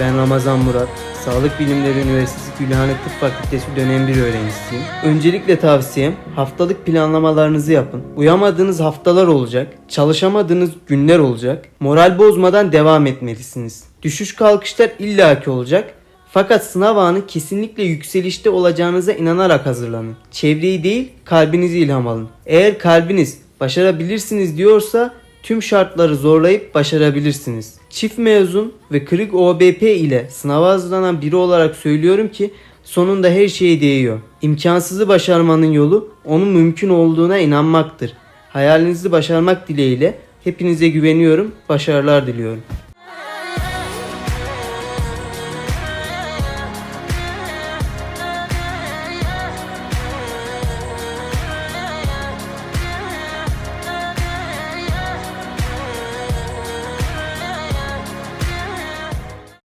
Ben Ramazan Murat. Sağlık Bilimleri Üniversitesi Gülhane Tıp Fakültesi dönem bir öğrencisiyim. Öncelikle tavsiyem haftalık planlamalarınızı yapın. Uyamadığınız haftalar olacak, çalışamadığınız günler olacak. Moral bozmadan devam etmelisiniz. Düşüş kalkışlar illaki olacak. Fakat sınav anı kesinlikle yükselişte olacağınıza inanarak hazırlanın. Çevreyi değil kalbinizi ilham alın. Eğer kalbiniz başarabilirsiniz diyorsa tüm şartları zorlayıp başarabilirsiniz. Çift mezun ve kırık OBP ile sınava hazırlanan biri olarak söylüyorum ki sonunda her şeye değiyor. İmkansızı başarmanın yolu onun mümkün olduğuna inanmaktır. Hayalinizi başarmak dileğiyle hepinize güveniyorum, başarılar diliyorum.